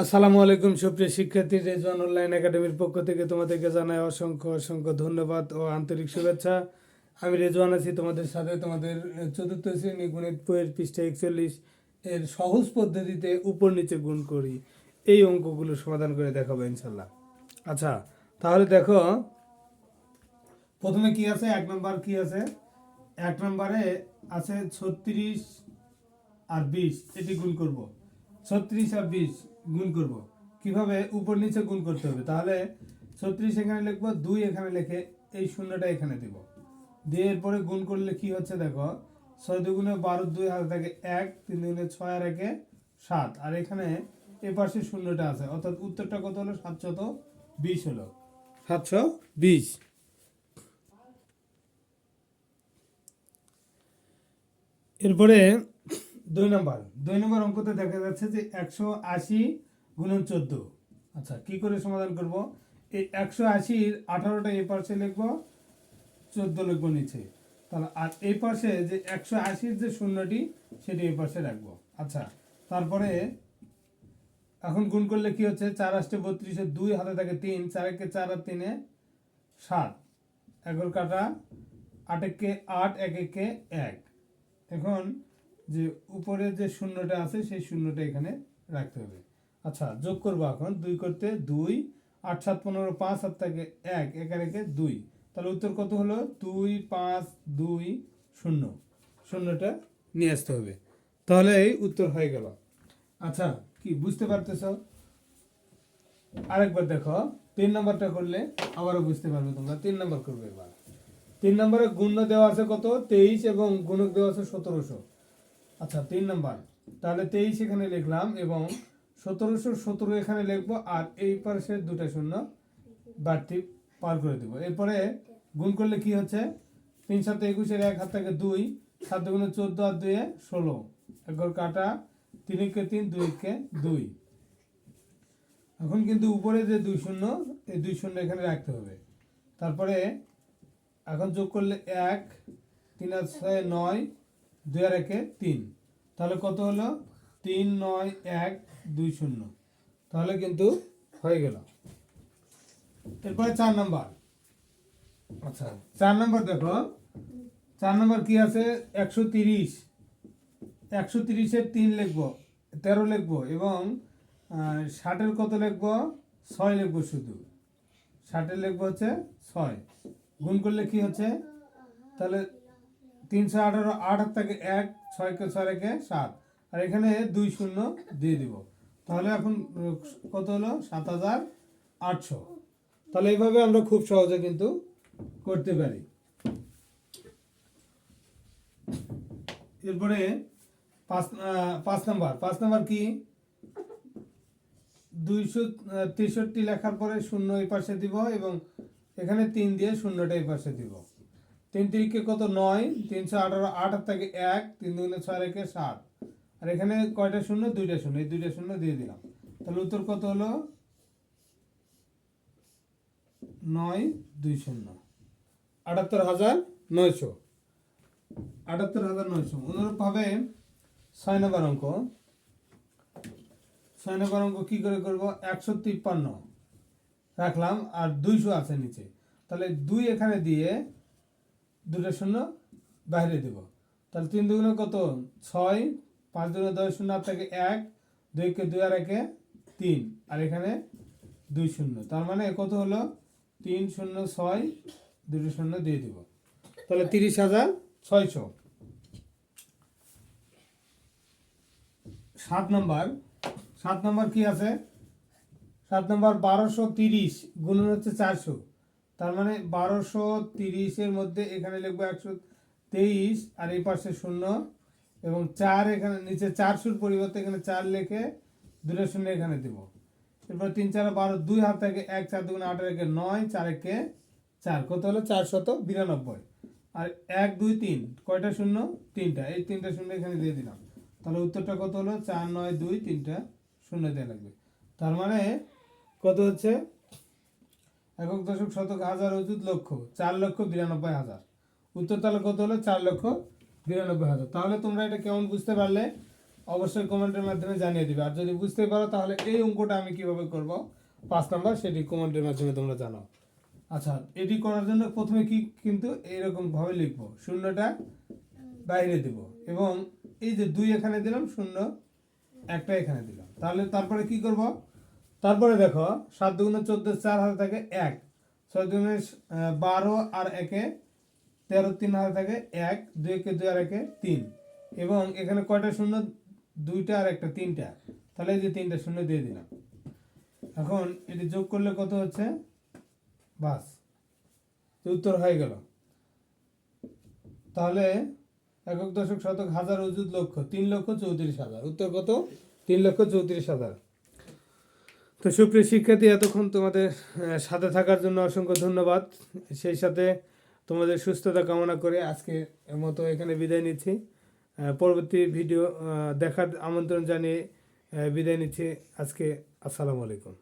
আসসালামু আলাইকুম, সুপ্রিয় শিক্ষার্থী রেজওয়ান অনলাইন একাডেমির পক্ষ থেকে তোমাদেরকে জানাই অসংখ্য অসংখ্য ধন্যবাদ ও আন্তরিক শুভেচ্ছা। আমি রেজওয়ান আছি তোমাদের সাথে, তোমাদের চতুর্থ শ্রেণি গণিত বইয়ের পৃষ্ঠা একচল্লিশ এর সহজ পদ্ধতিতে উপর নিচে গুণ করি। এই অঙ্কগুলো সমাধান করে দেখাবো ইনশাল্লাহ আচ্ছা তাহলে দেখো, প্রথমে কি আছে? এক নম্বর কি আছে? এক নম্বরে আছে ছত্রিশ আর বিশ, এটি গুণ করব। ছত্রিশ আর বিশ গুণ করব। কীভাবে উপর নিচে গুণ করতে হবে? তাহলে ছত্রিশ এখানে লিখব, দুই এখানে লিখে এই শূন্যটা এখানে দিব। দিয়ে এরপরে গুণ করলে কি হচ্ছে দেখো, ছয় দুগুণে বারো দুই হাতে থাকে এক, তিন দুগুণে ছয় আর একে সাত। আর এখানে এ পাশে শূন্যটা আছে, অর্থাৎ উত্তরটা কত হলো? সাতশত বিশ হলো। সাতশো বিশ। এরপরে দুই নম্বর দুই নম্বর অঙ্কতে দেখা যাচ্ছে যে একশো আশি গুণন চোদ্দ। আচ্ছা কি করে সমাধান করব? এই একশো আশির আঠারোটা এই পাশে লিখব, চোদ্দ লিখব নিচে। তাহলে, আর এই পাশে যে একশো আশির যে শূন্যটি, সেটি এই পাশে রাখব। আচ্ছা তারপরে এখন গুণ করলে কি হচ্ছে? চার আষ্টে বত্রিশে দুই, হাতে থাকে তিন, চার একে চার আর তিনে সাত। এগারো কাটা, আট একে আট, এক একে এক। এখন যে উপরে যে শূন্যটা আছে, সেই শূন্যটা এখানে রাখতে হবে। আচ্ছা যোগ করব এখন। দুই করতে দুই, আট, সাত, পনেরো, পাঁচ, সাত থেকে এক, একা রেখে দুই। তাহলে উত্তর কত হলো? দুই, পাঁচ, দুই, শূন্য। শূন্যটা নিয়ে আসতে হবে। তাহলে এই উত্তর হয়ে গেল। আচ্ছা কি বুঝতে পারতেছ? আরেকবার দেখো, তিন নম্বরটা করলে আবারও বুঝতে পারবে তোমরা। তিন নম্বর করবে এবার। তিন নম্বরে গুণ্য দেওয়া আছে কত? তেইশ এবং গুণক দেওয়া আছে সতেরোশো। আচ্ছা তিন নম্বর। তাহলে তেইশ এখানে লিখলাম এবং সতেরোশো সতেরো এখানে লিখব আর এই পাশে দুটা শূন্য বাড়তি পার করে দেবো। এরপরে গুণ করলে কি হচ্ছে? তিন সাথে একুশের এক হাত থেকে দুই, সাত দুগুণে চোদ্দ আর দুয়ে ষোলো। এগারো কাটা, তিন একে তিন, দুই একে দুই। এখন কিন্তু উপরে যে দুই শূন্য, এই দুই শূন্য এখানে রাখতে হবে। তারপরে এখন যোগ করলে এক, তিন আর ছয় নয় দুই আর একে তিন। তাহলে কত হলো? তিন নয় এক দুই শূন্য। তাহলে কিন্তু হয়ে গেল। এরপরে চার নম্বর। আচ্ছা। চার নাম্বার দেখো। চার নাম্বার কি আছে? একশো তিরিশ। একশো তিরিশের তিন লিখব তেরো লিখব এবং ষাটের কত লিখব? ছয় লিখব শুধু। ষাটের লিখব হচ্ছে ছয়। গুণ করলে কি হচ্ছে? তাহলে তিনশো আঠারো হাত থেকে এক, ছয়কে ছয় রেখে সাত। আর এখানে দুই শূন্য দিয়ে দিব। তাহলে এখন কত হলো? সাত হাজার আটশো। তাহলে এইভাবে আমরা খুব সহজে কিন্তু করতে পারি। এরপরে পাঁচ পাঁচ নাম্বার। পাঁচ নাম্বার কি? দুইশো তেষট্টি লেখার পরে শূন্য এই পাশে দিব এবং এখানে তিন দিয়ে শূন্যটা এই পাশে দিব। তিন তিরিকে কত নয়? তিনশো আঠারো, আট থেকে এক, তিন দুগুণে ছয় রেখে সাত। আর এখানে কয়টা শূন্য? দুইটা শূন্য। এই দুইটা শূন্য দিয়ে দিলাম। তাহলে উত্তর কত হলো? নয়, দুই শূন্য। আটাত্তর হাজার নয়শো। আটাত্তর হাজার নয়শো। অনুরূপভাবে ছয় নম্বর অঙ্ক। ছয় নম্বর অঙ্ক কি করে করব? একশো তিপ্পান্ন। রাখলাম। আর দুইশো আছে নিচে। তাহলে দুই এখানে দিয়ে দুটো শূন্য বাইরে দেব। তাহলে তিন দুগুণে কত? ছয়, পাঁচ দুগুণে দশ শূন্য আট থেকে এক, দুইকে দুই আর একে তিন। আর এখানে দুই শূন্য। তার মানে কত হলো? তিন শূন্য ছয় দুটো শূন্য দিয়ে দিব। তাহলে তিরিশ হাজার ছয়শো। সাত নম্বর। সাত নম্বর কি আছে? সাত নম্বর বারোশো তিরিশ, গুণন হচ্ছে চারশো। তার মানে বারোশো তিরিশের মধ্যে এখানে লিখব একশো তেইশ আর এই পাশে শূন্য এবং চার এখানে, নিচে চারশোর পরিবর্তে এখানে চার লিখে দুটো শূন্য এখানে দেব। এরপর তিন চার বারো দুই হাত থেকে এক, চার দুগুণ আট একে নয়, চার একে চার। কত হলো? চারশত বিরানব্বই। আর এক, দুই, তিন, কয়টা শূন্য? তিনটা। এই তিনটা শূন্য এখানে দিয়ে দিলাম। তাহলে উত্তরটা কত হলো? চার, নয়, দুই, তিনটা শূন্য দেওয়া লাগবে। তার মানে কত হচ্ছে? একক দশক শতক হাজার অযুত লক্ষ, চার লক্ষ বিরানব্বই হাজার। উত্তর তাহলে কত হলো? চার লক্ষ বিরানব্বই হাজার। তাহলে তোমরা এটা কেমন বুঝতে পারলে অবশ্যই কমেন্টের মাধ্যমে জানিয়ে দিবে। আর যদি বুঝতে পারো, তাহলে এই অঙ্কটা আমি কীভাবে করব? পাঁচ নাম্বার, সেটি কমেন্টের মাধ্যমে তোমরা জানাও আচ্ছা এটি করার জন্য প্রথমে কি কিন্তু এইরকম ভাবে লিখব। শূন্যটা বাইরে দিব। এবং এই যে দুই এখানে দিলাম, শূন্য একটা এখানে দিলাম। তাহলে তারপরে কি করব? তারপরে দেখো, সাত দুগুণে চোদ্দ চার হাতে থাকে এক। ছয় দুগুণে বারো আর একে তেরো তিন হাতে থাকে এক। দুই একে দুই আর একে তিন। এবং এখানে কয়টা শূন্য? দুইটা আর একটা, তিনটা। তাহলে এই যে তিনটা শূন্য দিয়ে দিলাম। এখন এটি যোগ করলে কত হচ্ছে? বাস। উত্তর হয়ে গেল। তাহলে একক দশক শতক হাজার অযুত লক্ষ, তিন লক্ষ চৌত্রিশ হাজার। উত্তর কত? তিন লক্ষ চৌত্রিশ হাজার। তো সুপ্রিয় শিক্ষার্থী, এতক্ষণ তোমাদের সাথে থাকার জন্য অসংখ্য ধন্যবাদ। সেই সাথে তোমাদের সুস্থতা কামনা করে আজকে মতো এখানে বিদায় নিচ্ছি। পরবর্তী ভিডিও দেখার আমন্ত্রণ জানিয়ে বিদায় নিচ্ছি। আজকে আসসালামু আলাইকুম।